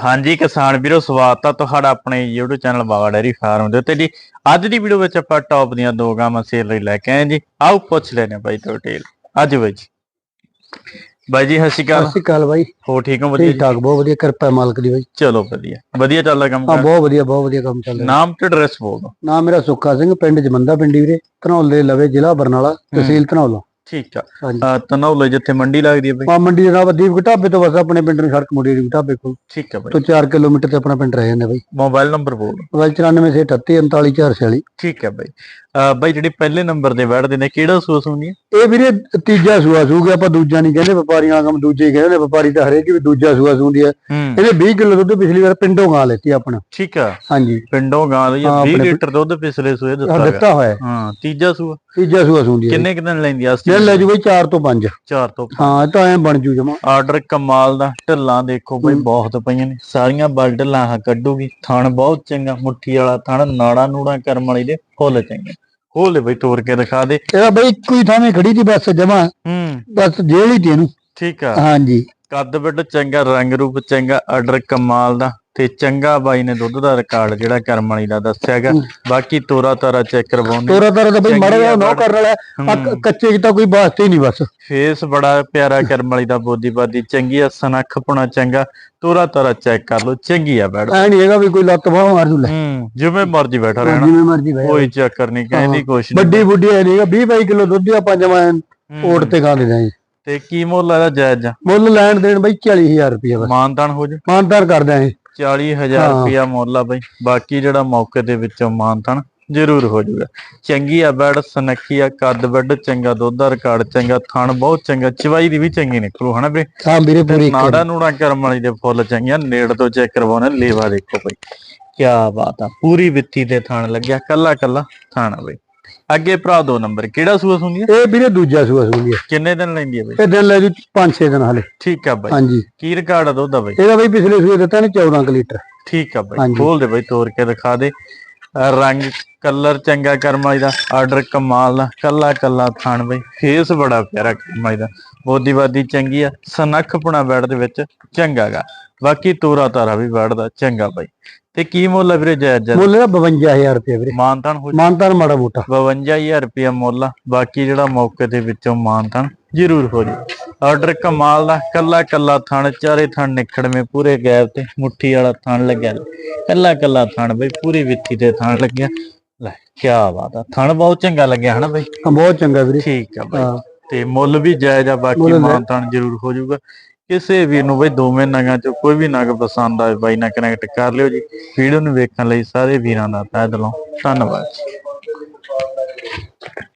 ਹਾਂਜੀ ਕਿਸਾਨ ਵੀਰੋ ਸਵਾਗਤ ਆ ਤੁਹਾਡਾ ਆਪਣੇ YouTube channel Baga dairy farm ਦੇ ਉੱਤੇ ਜੀ। ਅੱਜ ਦੀ ਵੀਡੀਓ ਵਿੱਚ ਆਪਾਂ ਟੌਪ ਦੀਆਂ ਦੋ ਗਾਵਾਂ ਸੇਲ ਲਈ ਲੈ ਕੇ ਆਏ ਜੀ। ਆਓ ਪੁੱਛ ਲੈਣੇ ਬਾਈ ਤੋਂ ਡਿਟੇਲ ਅੱਜ ਬਾਈ ਜੀ। ਬਾਈ ਜੀ ਸਤਿ ਸ਼੍ਰੀ ਸਤਿ ਅਕਾਲ ਸ਼੍ਰੀ ਅਕਾਲ ਬਾਈ। ਹੋ ਠੀਕ ਹੋ? ਵਧੀਆ ਠੀਕ? ਠਾਕ ਬਹੁਤ ਵਧੀਆ। ਕਿਰਪਾ ਮਾਲਕ ਦੀ ਬਾਈ। ਚਲੋ ਵਧੀਆ। ਵਧੀਆ ਚੱਲਦਾ ਕੰਮ ਹਾਂ ਬਹੁਤ ਵਧੀਆ ਬਹੁਤ ਵਧੀਆ ਕੰਮ ਚੱਲ ਰਿਹਾ। ਨਾਮ ਤੇ ਐਡਰੈਸ ਬੋਲ ਨਾਮ ਮੇਰਾ ਸੁੱਖਾ ਸਿੰਘ ਪਿੰਡ ਜਮੰਦਾ ਪਿੰਡੀ ਵੀਰੇ। ਧਨੌਲ ਲਵੇ ਜ਼ਿਲ੍ਹਾ ਬਰਨਾਲਾ ਤਹਿਸੀਲ ਧਨੌਲਾ। ਠੀਕ ਆ। ਹਾਂਜੀ। ਅ, ਤਨੌਲੇ ਜਿੱਥੇ ਮੰਡੀ ਲੱਗਦੀ ਹੈ ਬਾਈ? ਆ ਮੰਡੀ ਦੇ ਨਾਲ ਦੀਪ ਢਾਬੇ ਤੋਂ ਬਸ ਆਪਣੇ ਪਿੰਡ ਨੂੰ ਸੜਕ ਮੁੜੀ ਦੀ ਢਾਬੇ ਕੋਲ। ਠੀਕ ਆ ਬਾਈ। ਤੋਂ 4 ਕਿਲੋਮੀਟਰ ਤੇ ਆਪਣਾ ਪਿੰਡ ਰਹਿ ਜਾਂਦਾ ਬਾਈ। ਮੋਬਾਈਲ ਨੰਬਰ ਬੋਲ। ਮੋਬਾਈਲ 9438 ਠੀਕ ਹੈ ਬਾਈ। ਅ, ਬਾਈ ਜਿਹੜੀ ਪਹਿਲੇ ਨੰਬਰ ਤੇ ਬੈਠਦੇ ਨੇ ਕਿਹੜਾ ਸੂਸ ਹੁੰਦੀ ਹੈ ਇਹ ਵੀਰੇ ਤੀਜਾ ਸੂਆ ਸੂਗਾ ਆਪਾਂ ਦੂਜਾ ਨਹੀਂ ਕਹਿੰਦੇ ਵਪਾਰੀਆਂ ਕੰਮ ਦੂਜੇ ਹੀ ਕਹਿੰਦੇ ਨੇ ਵਪਾਰੀ ਤਾਂ ਹਰੇਕ ਵੀ ਦੂਜਾ ਸੂਆ ਸੂੰਦੀ ਹੈ ਹੂੰ। ਇਹਦੇ 20 ਕਿਲੋ ਦੁੱਧ ਪਿਛਲੀ ਵਾਰ ਪਿੰਡੋਂ ਗਾ ਲੈਤੀ ਆਪਣਾ। ਠੀਕ ਆ। ਹਾਂਜੀ। ਪਿੰਡੋਂ ਗਾਂ ਲਈ ਹਾਂ, 20 ਆਪਣੇ ਲੀਟਰ ਦੁੱਧ ਪਿਛਲੇ ਸੂਏ ਆਹ ਦਿੱਤਾ ਗਿਆ। ਦਿੱਤਾ ਹੋਇਆ। ਹੈ। ਹਾਂ ਤੀਜਾ ਸੂਆ। ਤੀਜਾ ਸੂਆ ਸੂੰਦੀ ਹੈ ਕਿੰਨੇ ਕੁ ਦਿਨ ਲੈਂਦੀ ਆ ਜੇ ਲੈ ਜੂ ਬਈ 4 ਤੋਂ 5 ਚਾਰ ਤੋਂ ਹਾਂ ਇਹ ਤਾਂ ਐ ਬਣ ਜੂ ਜਮਾ। ਆਰਡਰ ਕਮਾਲ ਦਾ ਢੱਲਾਂ ਦੇਖੋ ਬਈ ਬਹੁਤ ਪਈਆਂ ਨੇ। ਸਾਰੀਆਂ ਬਲ ਢੱਲਾਂ ਆਹ ਕੱਢੂਗੀ ਥਣ ਬਹੁਤ ਚੰਗਾ ਮੁੱਠੀ ਵਾਲਾ ਥਣ ਨਾੜਾ ਨੂੜਾ ਕਰਮ ਵਾਲੀ ਦੇ ਫੁੱਲ ਚੰਗੇ। ਹੋਲੇ ਬਈ ਤੋੜ ਕੇ ਦਿਖਾ ਦੇ। ਇਹਦਾ ਬਈ ਇੱਕੋ ਹੀ ਥਾਵੇਂ ਖੜੀ ਸੀ ਬਸ ਜਮਾ। ਹੂੰ। ਬਸ ਜੇਲ੍ਹ ਹੀ ਤੀ ਇਹਨੂੰ। ਠੀਕ ਆ। ਹਾਂਜੀ। ਕੱਦ ਬਿੱਡ ਚੰਗਾ ਰੰਗ ਰੂਪ ਚੰਗਾ ਆਰਡਰ ਕਮਾਲ ਦਾ। ਤੇ ਚੰਗਾ ਬਾਈ ਨੇ ਦੁੱਧ ਦਾ ਰਿਕਾਰਡ ਜਿਹੜਾ ਕਰਮ ਵਾਲੀ ਦਾ ਦੱਸਿਆਗਾ। ਬਾਕੀ ਤੋਰਾ ਤਾਰਾ ਚੈੱਕ ਕਰਵਾਉਂਦੇ ਤੋਰਾ ਤਾਰਾ ਤਾਂ ਬਈ ਮਾੜਾ ਜਿਹਾ ਆ ਨੋ ਕਰਨ ਵਾਲਾ। ਕੱਚੇ ਤਾਂ ਕੋਈ ਵਾਸਤੇ ਹੀ ਨਹੀਂ ਬਸ। ਫੇਸ ਬੜਾ ਪਿਆਰਾ ਕਰਮ ਵਾਲੀ ਦਾ ਬੋਦੀ ਬਾਦੀ ਚੰਗੀ ਆ ਸਨੱਖ ਪੁਣਾ ਚੰਗਾ। ਤੋਰਾ ਤਾਰਾ ਚੈੱਕ ਕਰ ਲਓ ਚੰਗੀ ਆ ਬੈਡ ਐ ਨਹੀਂ ਹੈਗਾ ਵੀ ਕੋਈ ਲੱਤ ਬਾਹ ਮਾਰ ਦੂ ਲੈ। ਜਿਵੇਂ ਮਰਜ਼ੀ ਬੈਠਾ ਰਹਿਣਾ। ਜਿਵੇਂ ਮਰਜ਼ੀ ਬਹਿ ਕੋਈ ਚੱਕਰ ਨਹੀਂ ਕਹਿੰਦੀ ਕੁਛ ਨਹੀਂ। ਵੱਡੀ ਬੁੱਢੀ ਐ ਨਹੀਂਗਾ 20 22 ਕਿਲੋ ਦੁੱਧ ਆ ਪੰਜ ਮੈਂ। ਓਟ ਤੇ ਖਾ ਲੈਣਾ ਜੀ ਤੇ ਕੀ ਮੁੱਲ ਇਹਦਾ ਜਾਇਜ਼? ਆ ਮੁੱਲ ਲੈਣ ਦੇਣ ਬਈ 40000 ਰੁਪਏ ਬਸ। ਮਾਨਤਾਨ ਹੋ ਜਾ ਮਾਨਦਾਰ ਕਰਦਾ ਇਹ। 40000 ਹਾਂ। ਰੁਪਿਆ ਮੁੱਲ ਆ ਬਈ। ਬਾਕੀ ਜਿਹੜਾ ਮੌਕੇ ਦੇ ਵਿੱਚੋਂ ਮਾਨਤਾਨ ਜ਼ਰੂਰ ਹੋ ਜਾਊਗਾ ਚੰਗੀ ਆ ਬੈਡ ਸਨੱਖੀ ਆ ਕੱਦ ਬੱਡ ਚੰਗਾ ਦੁੱਧ ਦਾ ਰਿਕਾਰਡ ਚੰਗਾ ਥਣ ਬਹੁਤ ਚੰਗਾ ਚਵਾਈ ਦੀ ਵੀ ਚੰਗੀ ਨਿਕਲੂ ਹਨਾ ਬਈ? ਹਾਂ ਵੀਰੇ ਪੂਰੀ ਨਾੜਾ ਨੂੜਾ ਕਰਮ ਵਾਲੀ ਦੇ ਫੁੱਲ ਚੰਗੀਆਂ ਨੇੜ ਤੋਂ ਚੈੱਕ ਕਰਵਾਉਣਾ ਲੇਵਾ ਦੇਖੋ ਬਈ। ਕੀ ਬਾਤ ਆ ਪੂਰੀ ਵਿੱਥੀ ਤੇ ਥਣ ਲੱਗਿਆ ਕੱਲਾ ਕੱਲਾ ਥਣ ਬਈ। ਅੱਗੇ ਭਰਾ ਦੋ ਨੰਬਰ ਕਿਹੜਾ ਸੂਆ ਆ? ਇਹ ਵੀਰੇ ਦੂਜਾ ਸੂਆ ਸੂਗੀ ਕਿੰਨੇ ਦਿਨ ਲੈਂਦੀ ਆ ਬਈ? ਇਹ ਦਿਨ ਲੈ ਜੂ 5-6 ਦਿਨ ਹਾਲੇ। ਠੀਕ ਆ ਬਈ। ਹਾਂਜੀ। ਕੀ ਰਿਕਾਰਡ ਆ ਦੁੱਧ ਦਾ ਬਈ? ਇਹਦਾ ਬਈ ਪਿਛਲੇ ਸੂਏ ਦਿੱਤਾ ਨੇ 14 ਕੁ ਲੀਟਰ। ਠੀਕ ਆ ਬਈ। ਖੋਲ ਦੇ ਬਈ ਤੋੜ ਕੇ ਦਿਖਾ ਦੇ। ਰੰਗ ਕਲਰ ਚੰਗਾ ਕਰਮ ਵਾਲੀ ਦਾ ਆਰਡਰ ਕਮਾਲ ਦਾ ਕੱਲਾ ਕੱਲਾ ਥਣ ਬਈ ਫੇਸ ਬੜਾ ਪਿਆਰਾ ਕਰਮ ਵਾਲੀ ਦਾ ਬੋਦੀ ਬਾਦੀ ਚੰਗੀ ਆ ਸਨੱਖ ਪੁਣਾ ਬੈਡ ਦੇ ਵਿੱਚ ਚੰਗਾਗਾ ਬਾਕੀ ਤੋਰਾ ਤਾਰਾ ਵੀ ਬੈਠਦਾ ਚੰਗਾ ਬਈ। ਤੇ ਕੀ ਮੁੱਲ ਆ ਵੀਰੇ ਜਾਇਜ਼ ਜਾਇਜ਼? ਮੁੱਲ ਇਹਦਾ 52000 ਰੁਪਏ ਵੀਰੇ। ਮਾਨਤਾਨ ਹੋ ਮਾਨਦਾਰ ਮਾੜਾ ਮੋਟਾ। 52000 ਰੁਪਇਆ ਮੁੱਲ ਆ ਬਾਕੀ ਜਿਹੜਾ ਮੌਕੇ ਦੇ ਵਿੱਚੋਂ ਮਾਨਤਾਨ ਜ਼ਰੂਰ ਹੋ ਜੀ ਆਰਡਰ ਕਮਾਲ ਦਾ ਕੱਲਾ ਕੱਲਾ ਥਣ ਚਾਰੇ ਥਣ ਨਿਖੜਵੇਂ ਪੂਰੇ ਗੈਪ ਤੇ ਮੁੱਠੀ ਵਾਲਾ ਥਣ ਲੱਗਿਆ। ਕੱਲਾ ਕੱਲਾ ਥਣ ਬਈ ਪੂਰੀ ਵਿੱਥੀ ਤੇ ਥਣ ਲੱਗਿਆ। ਲੈ ਕੀ ਬਾਤ ਆ। ਥਣ ਬਹੁਤ ਚੰਗਾ ਲੱਗਿਆ ਹਨਾ ਬਈ? ਹਾਂ, ਬਹੁਤ ਚੰਗਾ ਵੀਰੇ। ਠੀਕ ਆ ਬਈ। ਹਾਂ। ਤੇ ਮੁੱਲ ਵੀ ਜਾਇਜ਼ ਆ ਬਾਕੀ ਮੁੱਲ ਲੈ- ਮਾਨਤਾਨ ਜ਼ਰੂਰ ਹੋ ਜਾਊਗਾ। ਕਿਸੇ ਵੀਰ ਨੂੰ ਬਈ ਦੋਵੇਂ ਨਗਾਂ ਚੋਂ ਕੋਈ ਵੀ ਨਗ ਪਸੰਦ ਆਵੇ ਬਾਈ ਨਾਲ ਕਨੈਕਟ ਕਰ ਲਿਓ ਜੀ। ਵੀਡੀਓ ਨੂੰ ਵੇਖਣ ਲਈ ਸਾਰੇ ਵੀਰਾਂ ਦਾ ਤਹਿ ਦਿਲੋਂ ਧੰਨਵਾਦ ਜੀ।